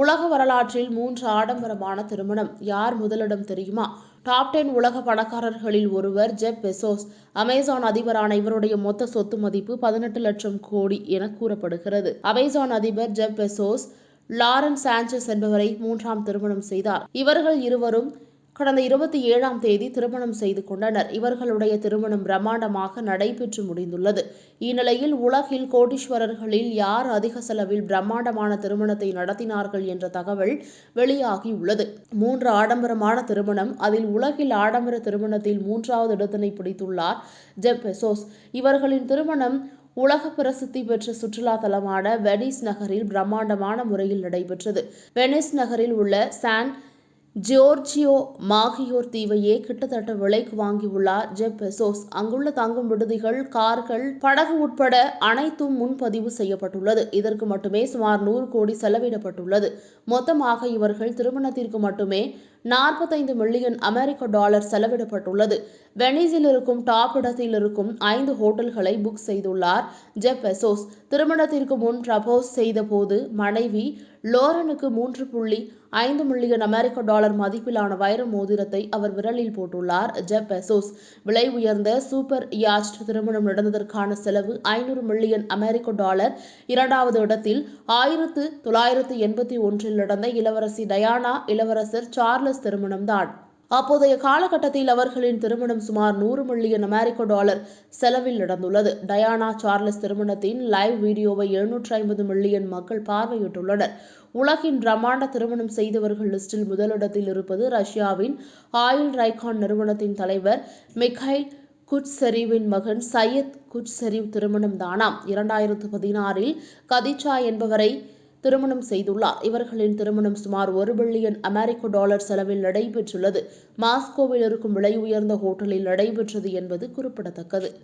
உலக வரலாற்றில் மூன்று ஆடம்பரமான திருமணம். யார் முதலிடம் தெரியுமா? டாப் டென் உலக பணக்காரர்களில் ஒருவர் ஜெப் பெசோஸ். அமேசான் அதிபரான இவருடைய மொத்த சொத்து மதிப்பு பதினெட்டு லட்சம் கோடி என கூறப்படுகிறது. அமேசான் அதிபர் ஜெப் பெசோஸ் லாரன் சான்சஸ் என்பவரை மூன்றாம் திருமணம் செய்தார். இவர்கள் இருவரும் கடந்த இருபத்தி ஏழாம் தேதி திருமணம் செய்து கொண்டனர். இவர்களுடைய திருமணம் பிரம்மாண்டமாக நடைபெற்று முடிந்துள்ளது. இந்நிலையில் உலகில் கோடீஸ்வரர்களில் யார் அதிக செலவில் பிரம்மாண்டமான திருமணத்தை நடத்தினார்கள் என்ற தகவல் வெளியாகியுள்ளது. மூன்று ஆடம்பரமான திருமணம். அதில் உலகில் ஆடம்பர திருமணத்தில் மூன்றாவது இடத்தினை பிடித்துள்ளார் ஜெப் பெசோஸ். இவர்களின் திருமணம் உலக பிரசித்தி பெற்ற சுற்றுலா தலமான வெனிஸ் நகரில் பிரம்மாண்டமான முறையில் நடைபெற்றது. வெனிஸ் நகரில் உள்ள சான் ஜியோர்ஜியோ மாகியோர் தீவையே கிட்டத்தட்ட விலைக்கு வாங்கியுள்ளார். ஜெப் பெசோஸ் அங்குள்ள தங்கும் விடுதிகள் கார்கள் படகு உட்பட அனைத்தும் முன்பதிவு செய்யப்பட்டுள்ளது. இதற்கு மட்டுமே சுமார் நூறு கோடி செலவிடப்பட்டுள்ளது. மொத்தமாக இவர்கள் திருமணத்திற்கு மட்டுமே நாற்பத்தைந்து மில்லியன் அமெரிக்க டாலர் செலவிடப்பட்டுள்ளது. வெனிஸில் இருக்கும் டாப் இடத்தில் இருக்கும் ஐந்து ஹோட்டல்களை புக் செய்துள்ளார் ஜெப் பெசோஸ். திருமணத்திற்கு முன் ப்ரபோஸ் செய்தபோது மனைவி லோரனுக்கு மூன்று புள்ளி ஐந்து மில்லியன் அமெரிக்க டாலர் மதிப்பிலான வைர மோதிரத்தை அவர் விரலில் போட்டுள்ளார் ஜெப் பெசோஸ். விலை உயர்ந்த சூப்பர் யாஸ்ட் திருமணம் நடந்ததற்கான செலவு ஐநூறு மில்லியன் அமெரிக்க டாலர். இரண்டாவது இடத்தில் ஆயிரத்து தொள்ளாயிரத்து எண்பத்தி ஒன்றில் நடந்த இளவரசி டயானா இளவரசர் சார்லஸ் திருமணம்தான். அப்போதைய காலகட்டத்தில் அவர்களின் திருமணம் சுமார் நூறு மில்லியன் அமெரிக்க டாலர் செலவில் நடந்துள்ளது. டயானா சார்லஸ் திருமணத்தின் லைவ் வீடியோவை எழுநூற்றி ஐம்பது மில்லியன் மக்கள் பார்வையிட்டுள்ளனர். உலகின் பிரம்மாண்ட திருமணம் செய்தவர்கள் லிஸ்டில் முதலிடத்தில் இருப்பது ரஷ்யாவின் ஆயில் ரைகான் நிறுவனத்தின் தலைவர் மிகைல் குட்செரீவின் மகன் சையத் குட்செரீவ் திருமணம் தானாம். இரண்டாயிரத்து பதினாறில் கதிச்சா என்பவரை திருமணம் செய்துள்ளார். இவர்களின் திருமணம் சுமார் ஒரு பில்லியன் அமெரிக்க டாலர் செலவில் நடைபெற்றுள்ளது. மாஸ்கோவில் இருக்கும் விலை உயர்ந்த ஹோட்டலில் நடைபெற்றது என்பது குறிப்பிடத்தக்கது.